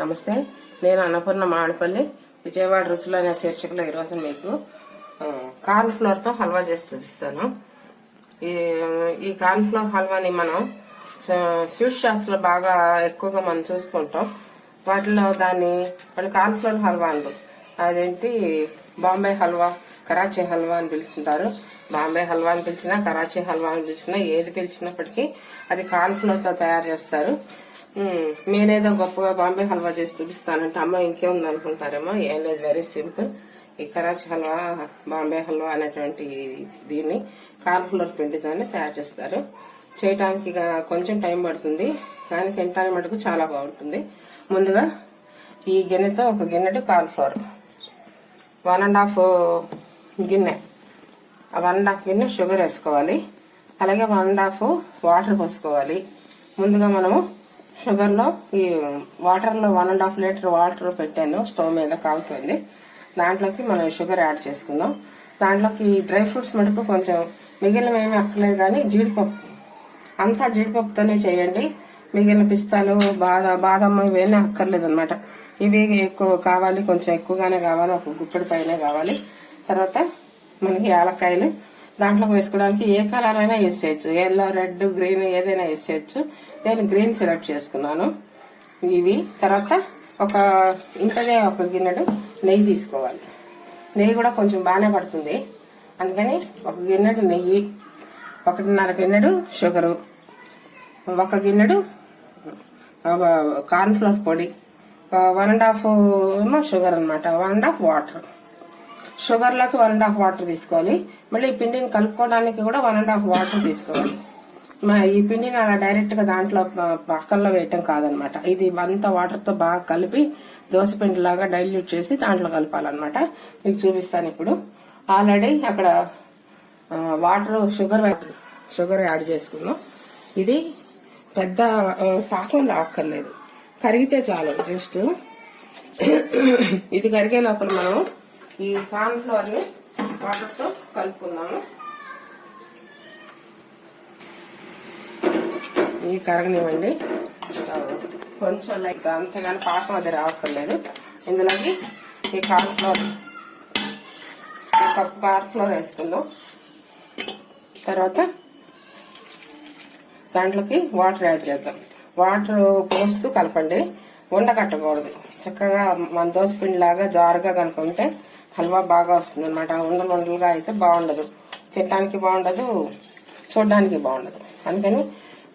నమస్తే. నేను అన్నపూర్ణ మామిడిపల్లి విజయవాడ రుచులు అనే శీర్షికలో ఈరోజు మీకు కార్న్ఫ్లవర్తో హల్వా చేసి చూపిస్తాను. ఈ ఈ కార్న్ఫ్లవర్ హల్వాని మనం స్వీట్ షాప్స్లో బాగా ఎక్కువగా మనం చూస్తుంటాం. వాటిలో దాన్ని వాళ్ళు కార్న్ఫ్లవర్ హల్వా అంటారు అదేంటి? బాంబే హల్వా కరాచీ హల్వా అని పిలుస్తుంటారు. బాంబే హల్వా అని పిలిచినా కరాచీ హల్వా అని పిలిచినా ఏది పిలిచినప్పటికీ అది కార్న్ఫ్లవర్తో తయారు చేస్తారు. మీరేదో నేనేదో గొప్పగా బాంబే హల్వా చేసి చూపిస్తానంటే అమ్మ ఇంకేముంది అనుకుంటారేమో ఏం లేదు వెరీ సింపుల్ ఈ కరాచీ హల్వా బాంబే హల్వా అనేటువంటి దీన్ని కార్న్ పిండితోనే తయారు చేస్తారు. చేయటానికి ఇక కొంచెం టైం పడుతుంది కానీ తినటానికి మటుకు చాలా బాగుంటుంది. ముందుగా ఈ గిన్నెతో ఒక గిన్నెటు కార్న్ వన్ అండ్ హాఫ్ గిన్నె. వన్ అండ్ హాఫ్ గిన్నె షుగర్ వేసుకోవాలి. అలాగే వన్ అండ్ హాఫ్ వాటర్ పోసుకోవాలి. ముందుగా మనము షుగర్లో ఈ వాటర్లో one and half litre water పెట్టాను స్టవ్ మీద కాగుతుంది దాంట్లోకి మనం షుగర్ యాడ్ చేసుకుందాం. దాంట్లోకి డ్రై ఫ్రూట్స్ మటుకు కొంచెం మిగిలిన ఏమీ అక్కర్లేదు కానీ జీడిపప్పు. అంతా జీడిపప్పుతోనే చేయండి. మిగిలిన పిస్తాలు బాదా బాదం ఇవన్నీ అక్కర్లేదు అనమాట ఇవి ఎక్కువ కావాలి కొంచెం ఎక్కువగానే కావాలి ఒక గుప్పెడి పైన కావాలి. తర్వాత మనకి యాలక్కాయలు దాంట్లో వేసుకోవడానికి ఏ కలర్ అయినా వేసేయచ్చు ఎల్లో రెడ్ గ్రీన్ ఏదైనా వేసేయచ్చు నేను గ్రీన్ సెలెక్ట్ చేసుకున్నాను. ఇవి తర్వాత ఒక ఇంతదే ఒక గిన్నెడు నెయ్యి తీసుకోవాలి. నెయ్యి కూడా కొంచెం బాగానే పడుతుంది. అందుకని ఒక గిన్నెడు నెయ్యి ఒకటిన్నర గిన్నెడు షుగరు ఒక గిన్నెడు కార్న్ఫ్లవర్ పొడి వన్ అండ్ హాఫ్ షుగర్ అనమాట వన్ అండ్ హాఫ్ వాటర్ షుగర్లోకి వన్ అండ్ హాఫ్ వాటర్ తీసుకోవాలి. మళ్ళీ ఈ పిండిని కలుపుకోవడానికి కూడా వన్ అండ్ హాఫ్ వాటర్ తీసుకోవాలి. మా ఈ పిండిని అలా డైరెక్ట్గా దాంట్లో పక్కల్లో వేయటం కాదనమాట. ఇది అంతా వాటర్తో బాగా కలిపి దోశ పిండిలాగా డైల్యూట్ చేసి దాంట్లో కలపాలన్నమాట. మీకు చూపిస్తాను ఇప్పుడు. ఆల్రెడీ అక్కడ వాటర్ షుగర్ షుగర్ యాడ్ చేసుకున్నాం. ఇది పెద్ద పాకం రాక్కర్లేదు. కరిగితే చాలు జస్ట్. ఇది కరిగే లోపల మనం ఈ కార్న్ ఫ్లోర్ని వాటర్తో కలుపుకుందాము. ఈ కరగనివ్వండి. కొంచెం లైక్ అంతగాని పాకం అది రావక్కర్లేదు. ఇందులోకి ఈ కార్న్ ఫ్లోర్ ఈ కార్న్ ఫ్లోర్ వేసుకుందాం. తర్వాత దాంట్లోకి వాటర్ యాడ్ చేద్దాం. వాటర్ పోస్తూ కలపండి. ఉండకట్టకూడదు. చక్కగా మన దోశ పిండి లాగా జారుగా కనుకుంటే హల్వా బాగా వస్తుంది అనమాట ఉండలు ఉండలుగా అయితే బాగుండదు. తినడానికి బాగుండదు చూడడానికి బాగుండదు. అందుకని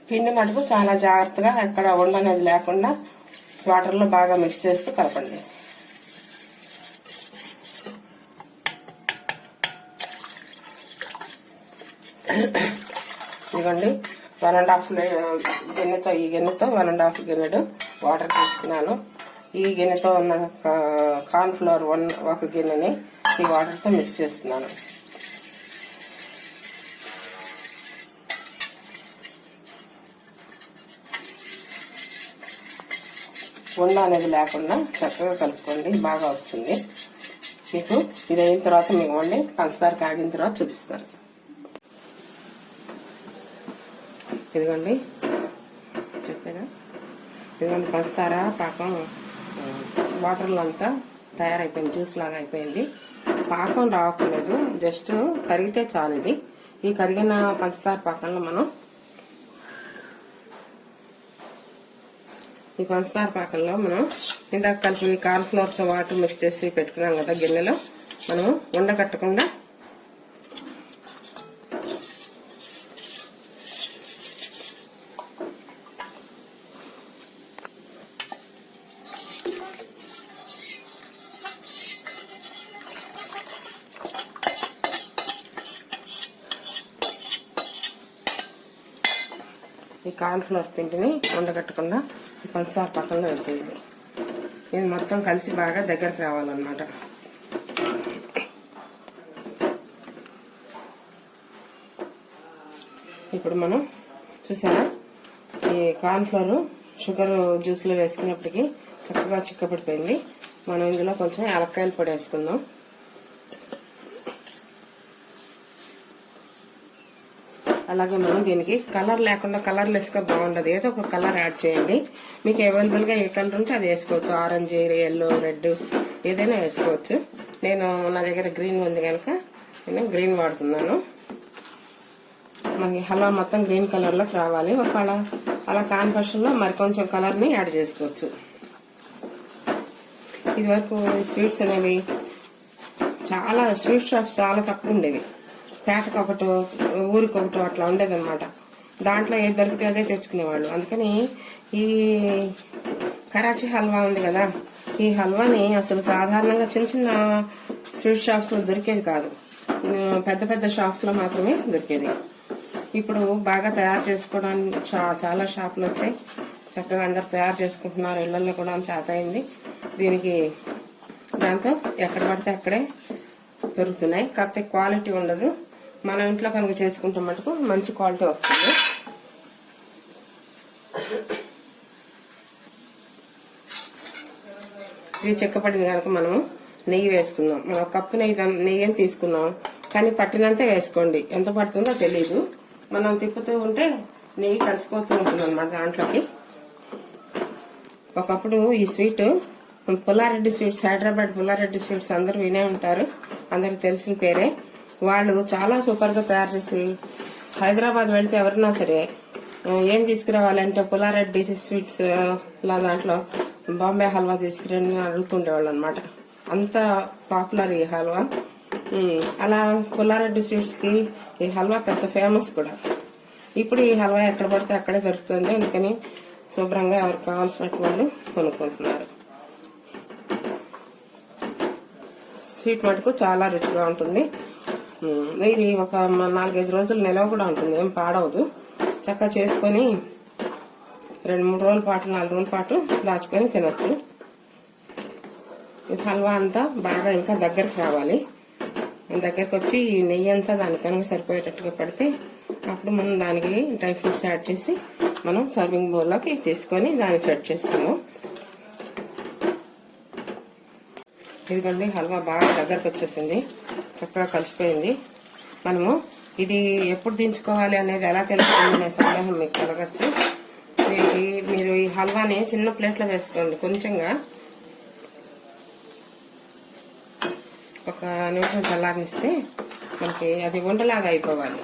పిండి మటుకు చాలా జాగ్రత్తగా ఎక్కడ ఉండనేది లేకుండా వాటర్లో బాగా మిక్స్ చేస్తూ కలపండి. ఇదిగోండి వన్ అండ్ హాఫ్ గిన్నెతో ఈ గిన్నెతో వన్ అండ్ హాఫ్ గిన్నెడు వాటర్ తీసుకున్నాను. ఈ గిన్నెతో ఉన్న కా- వన్ ఒక గిన్నెని ఈ వాటర్తో మిక్స్ చేస్తున్నాను. ఉండ అనేది లేకుండా చక్కగా కలుపుకోండి బాగా వస్తుంది. మీకు ఇది అయిన తర్వాత మీకు వండి పంచదార కాగిన తర్వాత చూపిస్తారు. ఇదిగోండి. చెప్పారా? ఇదిగోండి పంచదార పాకం. వాటర్లో అంతా తయారైపోయింది జ్యూస్ లాగా అయిపోయింది. పాకం రావట్లేదు జస్ట్ కరిగితే చాలు ఇది. ఈ కరిగిన పంచదార పాకంలో మనం ఈ పంచదార పాకంలో మనం ఇందాక కలిపి కార్న్ ఫ్లోర్తో వాటర్ మిక్స్ చేసి పెట్టుకున్నాం కదా గిన్నెలో మనం ఉండకట్టకుండా ఈ పిండిని ఉండగట్టకుండా పంచదార పక్కన వేసేయండి. ఇది మొత్తం కలిసి బాగా దగ్గరికి రావాలన్నమాట. ఇప్పుడు మనం చూసారా? ఈ కార్న్ఫ్లవర్ షుగర్ జ్యూస్లో వేసుకున్నప్పటికీ చక్కగా చిక్కపడిపోయింది మనం ఇందులో కొంచెం యాలక్కాయలు పొడి వేసుకుందాం. అలాగే మనం దీనికి కలర్ లేకుండా కలర్లెస్గా బాగుండదు. ఏదో ఒక కలర్ యాడ్ చేయండి. మీకు అవైలబుల్గా ఏ కలర్ ఉంటే అది వేసుకోవచ్చు. ఆరెంజ్ ఎల్లో రెడ్ ఏదైనా వేసుకోవచ్చు. నేను నా దగ్గర గ్రీన్ ఉంది కనుక నేను గ్రీన్ వాడుతున్నాను. మనకి హల్వా మొత్తం గ్రీన్ కలర్లోకి రావాలి. ఒకవేళ అలా కాన్ఫర్షన్లో పక్షంలో మరి కొంచెం కలర్ని యాడ్ చేసుకోవచ్చు. ఇదివరకు స్వీట్స్ అనేవి చాలా స్వీట్ షాప్స్ చాలా తక్కువ ఉండేవి. పేటకు ఒకటో ఊరికొకటో అట్లా ఉండేదన్నమాట. దాంట్లో ఏది దొరికితే అదే తెచ్చుకునేవాళ్ళు. అందుకని ఈ కరాచీ హల్వా ఉంది కదా ఈ హల్వాని అసలు సాధారణంగా చిన్న చిన్న స్వీట్ షాప్స్లో దొరికేది కాదు. పెద్ద పెద్ద షాప్స్లో మాత్రమే దొరికేది. ఇప్పుడు బాగా తయారు చేసుకోవడానికి చాలా షాపులు వచ్చాయి. చక్కగా అందరు తయారు చేసుకుంటున్నారు. ఇళ్ళలో కూడా చేత అయింది. దీనికి దాంతో ఎక్కడ పడితే అక్కడే దొరుకుతున్నాయి. కాకపోతే క్వాలిటీ ఉండదు. మన ఇంట్లో కనుక చేసుకుంటే మటుకు మంచి క్వాలిటీ వస్తుంది. ఇది చెక్కపడింది కనుక మనము నెయ్యి వేసుకుందాం. మనం కప్పు నెయ్యి నెయ్యి అని తీసుకున్నాం. కానీ పట్టినంతే వేసుకోండి. ఎంత పడుతుందో తెలియదు మనం తిప్పుతూ ఉంటే నెయ్యి కలిసిపోతూ ఉంటుంది అనమాట దాంట్లోకి. ఒకప్పుడు ఈ sweet Pullareddy sweets Hyderabad Pullareddy sweets అందరూ వినే ఉంటారు. అందరికి తెలిసిన పేరే. వాళ్ళు చాలా సూపర్గా తయారు చేసి హైదరాబాద్ వెళ్తే ఎవరన్నా సరే ఏం తీసుకురావాలంటే పులారెడ్డి స్వీట్స్ లా దాంట్లో బాంబే హల్వా తీసుకురండి అడుగుతుండేవాళ్ళు అనమాట అంత పాపులర్ ఈ హల్వా. అలా పుల్లారెడ్డి స్వీట్స్కి ఈ హల్వా పెద్ద ఫేమస్ కూడా. ఇప్పుడు ఈ హల్వా ఎక్కడ పడితే అక్కడే దొరుకుతుంది అందుకని శుభ్రంగా ఎవరికి కావాల్సినట్టు వాళ్ళు కొనుక్కుంటున్నారు. స్వీట్ మటుకు చాలా రుచిగా ఉంటుంది. ఇది ఒక నాలుగైదు రోజులు నిలవ కూడా ఉంటుంది. ఏం పాడవదు. చక్కగా చేసుకొని రెండు మూడు రోజుల పాటు నాలుగు రోజుల పాటు దాచుకొని తినొచ్చు. ఈ హల్వా అంతా బాగా ఇంకా దగ్గరికి రావాలి. దగ్గరికి వచ్చి ఈ నెయ్యి అంతా దానికి కనుక సరిపోయేటట్టుగా పెడితే అప్పుడు మనం దానికి డ్రై ఫ్రూట్స్ యాడ్ చేసి మనం సర్వింగ్ బౌల్లోకి తీసుకొని దాన్ని సెట్ చేసుకున్నాం ఇదిగోండి హల్వా బాగా దగ్గరకు వచ్చేసింది. చక్కగా కలిసిపోయింది. మనము ఇది ఎప్పుడు దించుకోవాలి అనేది ఎలా తెలుస్తుంది అనే సందేహం మీకు కలగచ్చు. మీకు మీరు ఈ హల్వాని చిన్న ప్లేట్లో వేసుకోండి కొంచెంగా. ఒక నిమిషం చల్లారనిస్తే మనకి అది ఉండలాగా అయిపోవాలి.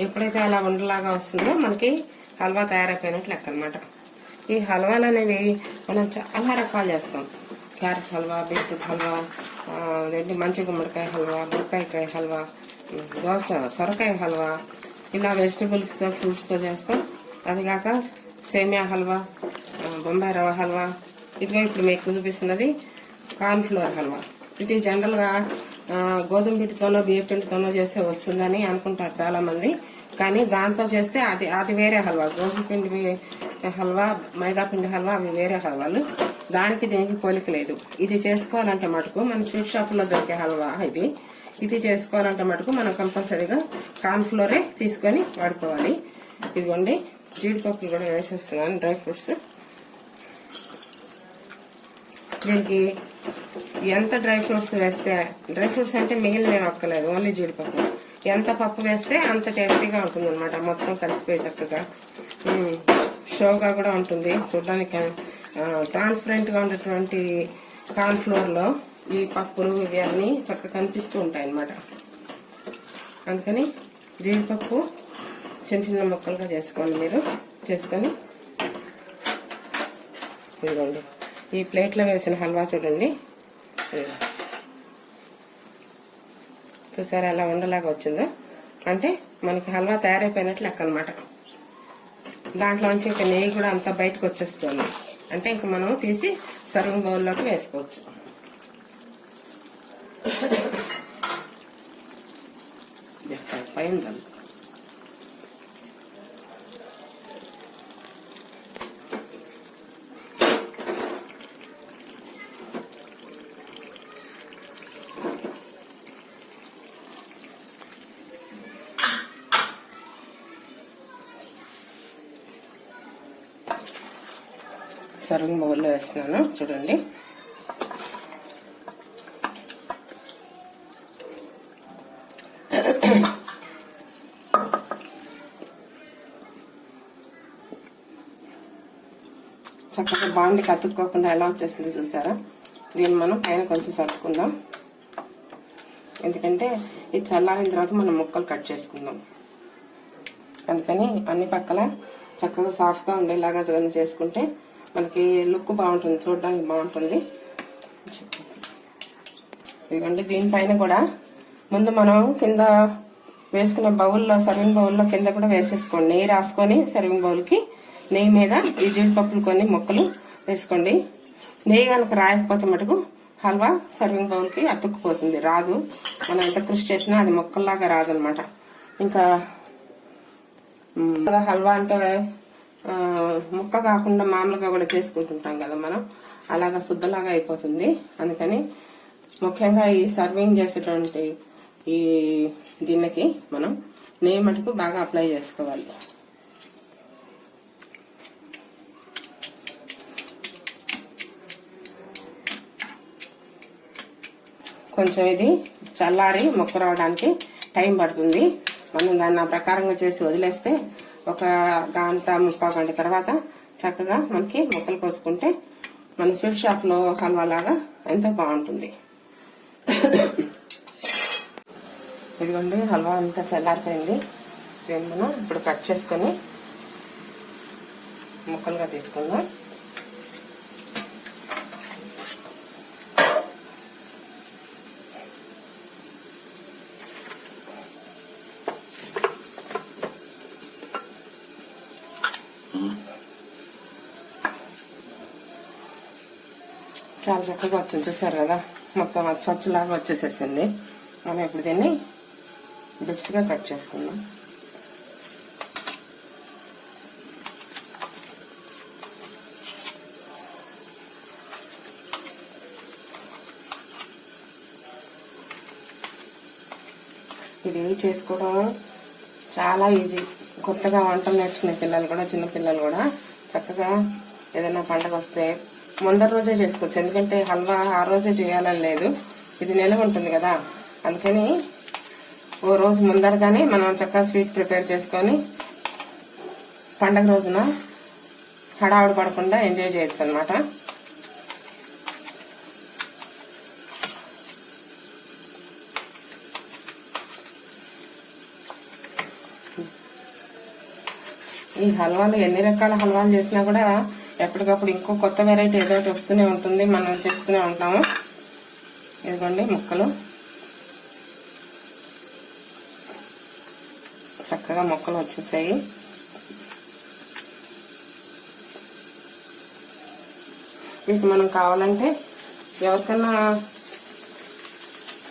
ఎప్పుడైతే అలా ఉండలాగా వస్తుందో మనకి హల్వా తయారైపోయినట్లు లెక్క అనమాట ఈ హల్వాలు అనేవి మనం చాలా రకాలు చేస్తాం. క్యారెట్ హల్వా బీట్రూట్ హల్వా అదేంటి మంచి గుమ్మడికాయ హల్వా బుక్కాయకాయ హల్వా దోశ దోస సొరకాయ హల్వా ఇలా వెజిటబుల్స్తో ఫ్రూట్స్తో చేస్తాం. అది కాక సేమియా హల్వా బొంబాయి రవ్వ హల్వా. ఇదిగో ఇప్పుడు మీకు చూపిస్తున్నది కార్న్ఫ్లవర్ హల్వా. ఇది జనరల్గా గోధుమ పిండితోనో బియ్య పిండితోనో చేస్తే వస్తుందని అనుకుంటారు చాలామంది. కానీ దాంతో చేస్తే అది అది వేరే హల్వా. గోధుమ పిండి హల్వా మైదాపిండి హల్వా అవి వేరే హల్వాలు. దానికి దీనికి పోలిక లేదు. ఇది చేసుకోవాలంటే మటుకు మన స్వీట్ షాప్లో దొరికే హల్వా ఇది. ఇది చేసుకోవాలంటే మటుకు మనం కంపల్సరీగా కార్న్ ఫ్లోరే తీసుకొని వాడుకోవాలి. ఇదిగోండి జీడిపప్పులు కూడా వేసేస్తున్నాను డ్రై ఫ్రూట్స్. దీనికి ఎంత డ్రై ఫ్రూట్స్ వేస్తే డ్రై ఫ్రూట్స్ అంటే మిగిలినవి ఒక్కలేదు ఓన్లీ జీడిపప్పు. ఎంత పప్పు వేస్తే అంత టేస్టీగా ఉంటుంది అనమాట మొత్తం కలిసిపోయి చక్కగా. షోగా కూడా ఉంటుంది. చూడడానికి ట్రాన్స్పరెంట్గా ఉన్నటువంటి కాన్ఫ్లోర్లో ఈ పప్పులు ఇవి చక్కగా కనిపిస్తూ ఉంటాయి అన్నమాట అందుకని జీడిపప్పు చిన్న చిన్న ముక్కలుగా చేసుకోండి మీరు. చేసుకొని ఇదిగోండి. ఈ ప్లేట్లో వేసిన హల్వా చూడండి. చూసారా అలా ఉండలాగా వచ్చిందో? అంటే మనకి హల్వా తయారైపోయినట్లు లెక్క అనమాట దాంట్లోంచి ఇంకా నెయ్యి కూడా అంతా బయటకు వచ్చేస్తుంది. అంటే ఇంకా మనం తీసి సర్వింగ్ బౌల్లోకి వేసుకోవచ్చు. సర్వింగ్ బౌల్లో వేస్తున్నాను. చూడండి. చక్కగా బాండి కత్తుకోకుండా ఎలా వచ్చేసింది చూసారా? దీన్ని మనం పైన కొంచెం సర్దుకుందాం. ఎందుకంటే ఇది చల్లారిన తర్వాత మనం ముక్కలు కట్ చేసుకుందాం. అందుకని అన్ని పక్కల చక్కగా సాఫ్ట్గా ఉండేలాగా చేసుకుంటే మనకి లుక్ బాగుంటుంది చూడడానికి బాగుంటుంది. ఎందుకంటే దీనిపైన కూడా ముందు మనం కింద వేసుకునే బౌల్లో సర్వింగ్ బౌల్లో కింద కూడా వేసేసుకోండి. నెయ్యి రాసుకొని సర్వింగ్ బౌల్కి నెయ్యి మీద ఈ జీడిపప్పులు కొన్ని ముక్కలు వేసుకోండి. నెయ్యి కనుక రాయకపోతే మటుకు హల్వా సర్వింగ్ బౌల్కి అతుక్కుపోతుంది రాదు. మనం ఎంత కృషి చేసినా అది ముక్కల్లాగా రాదనమాట. ఇంకా హల్వా అంటే ముక్క కాకుండా మామూలుగా కూడా చేసుకుంటుంటాం కదా మనం. అలాగా శుద్ధలాగా అయిపోతుంది. అందుకని ముఖ్యంగా ఈ సర్వింగ్ చేసేటువంటి ఈ గిన్నెకి మనం నెయ్యి మటుకు బాగా అప్లై చేసుకోవాలి. కొంచెం ఇది చల్లారి మొక్క రావడానికి టైం పడుతుంది. మనం దాన్ని ఆ ప్రకారంగా చేసి వదిలేస్తే ఒక గంట ముప్పై గంట తర్వాత చక్కగా మనకి ముక్కలు కోసుకుంటే మన స్వీట్ షాప్లో హల్వా లాగా ఎంతో బాగుంటుంది. ఇదిగోండి హల్వా అంతా చల్లారిపోయింది. దీన్ని మనం ఇప్పుడు కట్ చేసుకొని ముక్కలుగా తీసుకుందాం. చాలా చక్కగా వచ్చింది చూసారు కదా? మొత్తం అచ్చొచ్చులాగా వచ్చేసేసింది. మనం ఇప్పుడు దీన్ని బిట్స్గా కట్ చేసుకుందాం. ఇది చేసుకోవడం చాలా ఈజీ. కొత్తగా వంటలు నేర్చుకునే పిల్లలు కూడా చిన్న పిల్లలు కూడా చక్కగా ఏదైనా పండగ వస్తే ముందర రోజే చేసుకోవచ్చు. ఎందుకంటే హల్వా ఆ రోజే చేయాలని లేదు. ఇది నిలవ ఉంటుంది కదా. అందుకని ఓ రోజు ముందరగానే మనం చక్కగా స్వీట్ ప్రిపేర్ చేసుకొని పండగ రోజున హడావుడి పడకుండా ఎంజాయ్ చేయొచ్చు అనమాట ఈ హల్వాలు ఎన్ని రకాల హల్వాలు చేసినా కూడా ఎప్పటికప్పుడు ఇంకో కొత్త వెరైటీ ఏదో ఒకటి వస్తూనే ఉంటుంది. మనం చేస్తూనే ఉంటాము. ఇదిగోండి ముక్కలు. చక్కగా మొక్కలు వచ్చేసాయి. వీటి మనం కావాలంటే ఎవరికైనా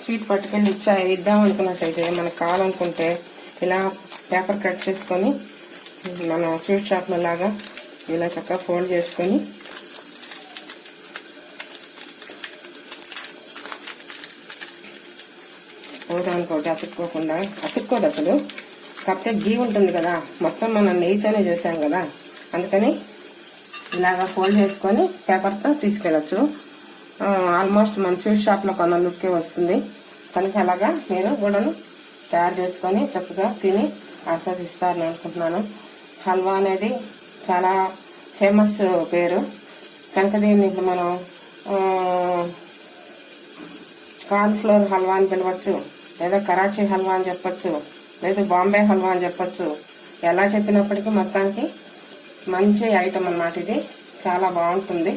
స్వీట్ పట్టుకెళ్ళి ఇచ్చా ఇద్దాం అనుకున్నట్టయితే మనకు కావాలనుకుంటే ఇలా పేపర్ కట్ చేసుకొని మన స్వీట్ షాప్లో లాగా ఇలా చక్కగా ఫోల్డ్ చేసుకొని ఒకదానికి అతుక్కోకుండా అతుక్కోదు అసలు. కాకపోతే గీ ఉంటుంది కదా మొత్తం మనం నెయ్యితోనే చేసాం కదా. అందుకని ఇలాగా ఫోల్డ్ చేసుకొని పేపర్తో తీసుకెళ్ళచ్చు. ఆల్మోస్ట్ మన స్వీట్ షాప్లో కొన్న లుక్కే వస్తుంది. కనుక అలాగా మీరు గుడను తయారు చేసుకొని చక్కగా తిని ఆస్వాదిస్తారని అనుకుంటున్నాను. హల్వా అనేది చాలా ఫేమస్ పేరు. కనుక దీన్ని ఇప్పుడు మనం కార్న్ఫ్లోర్ హల్వా అని పిలవచ్చు లేదా కరాచీ హల్వా అని చెప్పచ్చు లేదా బాంబే హల్వా అని చెప్పొచ్చు. ఎలా చెప్పినప్పటికీ మొత్తానికి మంచి ఐటమ్ అన్నమాట ఇది. చాలా బాగుంటుంది.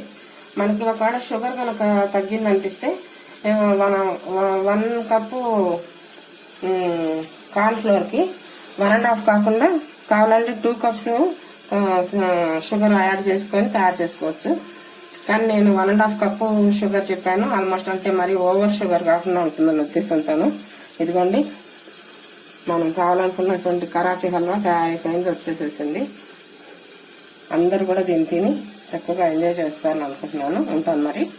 మనకి ఒకవేళ షుగర్ కనుక తగ్గిందనిపిస్తే మనం వన్ కప్పు కార్న్ఫ్లోర్కి వన్ అండ్ హాఫ్ కాకుండా కావాలంటే టూ కప్స్ షుగర్ యాడ్ చేసుకొని తయారు చేసుకోవచ్చు. కానీ నేను one and half cup sugar చెప్పాను. ఆల్మోస్ట్ అంటే మరి ఓవర్ షుగర్ కాకుండా ఉంటుందని ఉద్దేశంతోను. ఇదిగోండి. మనం కావాలనుకున్నటువంటి కరాచీ హల్వా తయారైపోయింది వచ్చేసేసింది. అందరు కూడా దీన్ని తిని చక్కగా ఎంజాయ్ చేస్తారని అనుకుంటున్నాను. ఉంటాను మరి.